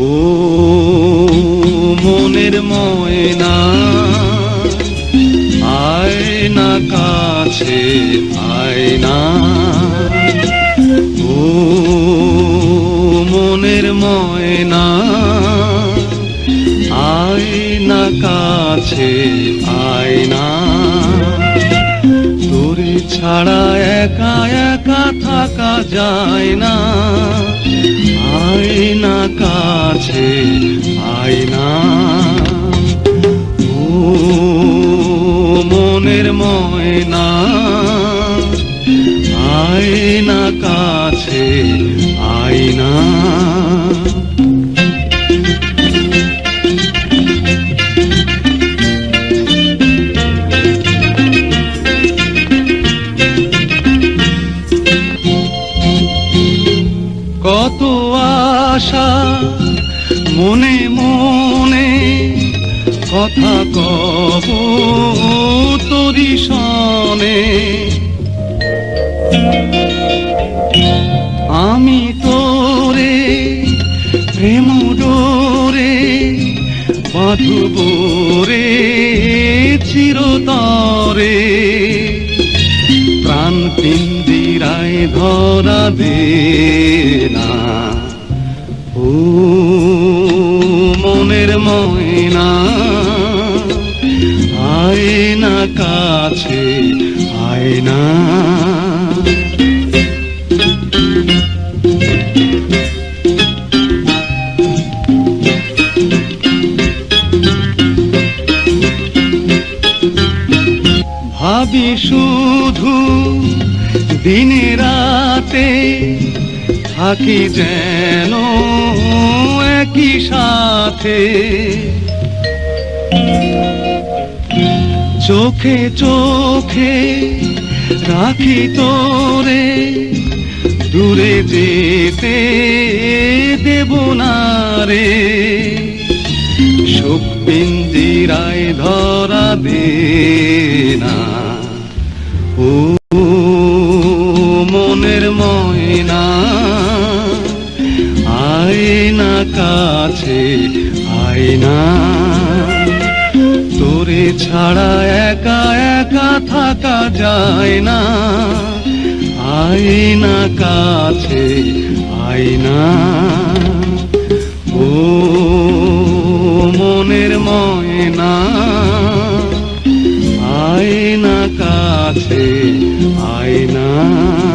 ও মনের ময়না আয় না কাছে আয় ও মনের ময়না আয় না কাছে আয় ছাড়া একা একা থাকা যায় না। আয়না কাছে, আয়না। ও মনের ময়না। আয়না কাছে, আয়না। মনে মনে কথা কব তোরি সনে। আমি তোরে প্রেম ডোরে বাঁধব রে চিরতরে। প্রাণ পিঞ্জিরায় ধরা দে না। ও ময়না আয়না কাছে আয়না। ভাবি শুধু দিনে রাতে থাকি যেন একই সাথে। চোখে চোখে রাখি তোরে, দূরে যেতে দেব না রে। সুখ পিঞ্জিরায় ধরা দে না। ও মনের ময়না আয়না কাছে আয়না তোরে ছাড়া একা একা থাকা যায় না। আয়না কাছে, আয়না। ও মনের ময়না। আয়না কাছে, আয়না।